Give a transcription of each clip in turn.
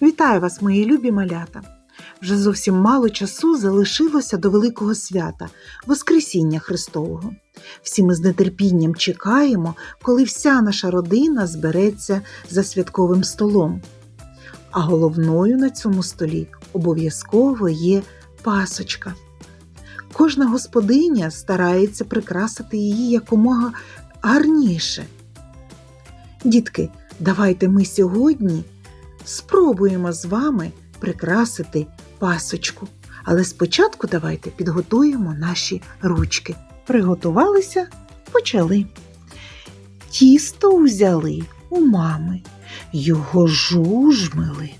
Вітаю вас, мої любі малята! Вже зовсім мало часу залишилося до Великого свята Воскресіння Христового. Всі ми з нетерпінням чекаємо, коли вся наша родина збереться за святковим столом. А головною на цьому столі обов'язково є пасочка. Кожна господиня старається прикрасити її якомога гарніше. Дітки, давайте ми сьогодні спробуємо з вами прикрасити пасочку. Але спочатку давайте підготуємо наші ручки. Приготувалися, почали. Тісто узяли у мами, його жужмили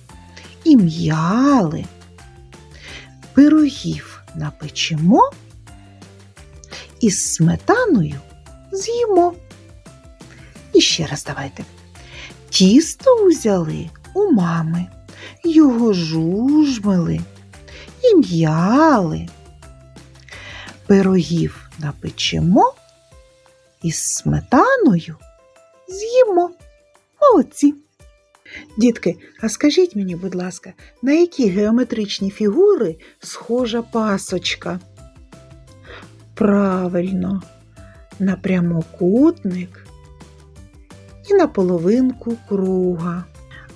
і м'яли. Пирогів напечемо із сметаною з'їмо. І ще раз давайте. Тісто узяли у мами, його жужмили і м'яли. Пирогів напечемо із сметаною з'їмо. Молодці. Дітки, а скажіть мені, будь ласка, на які геометричні фігури схожа пасочка? Правильно, на прямокутник на половинку круга.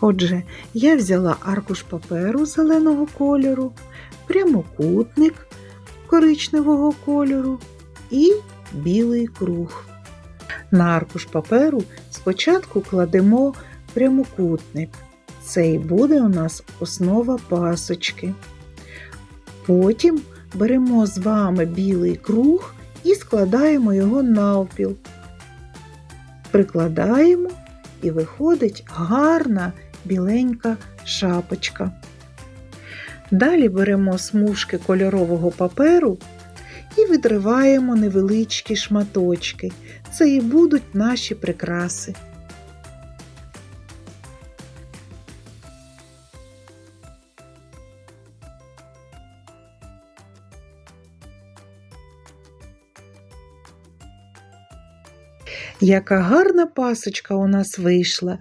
Отже, я взяла аркуш паперу зеленого кольору, прямокутник коричневого кольору і білий круг. На аркуш паперу спочатку кладемо прямокутник. Це і буде у нас основа пасочки. Потім беремо з вами білий круг і складаємо його навпіл. Прикладаємо і виходить гарна біленька шапочка. Далі беремо смужки кольорового паперу і відриваємо невеличкі шматочки. Це і будуть наші прикраси. Яка гарна пасочка у нас вийшла.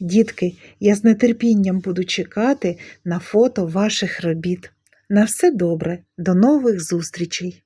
Дітки, я з нетерпінням буду чекати на фото ваших робіт. На все добре, до нових зустрічей!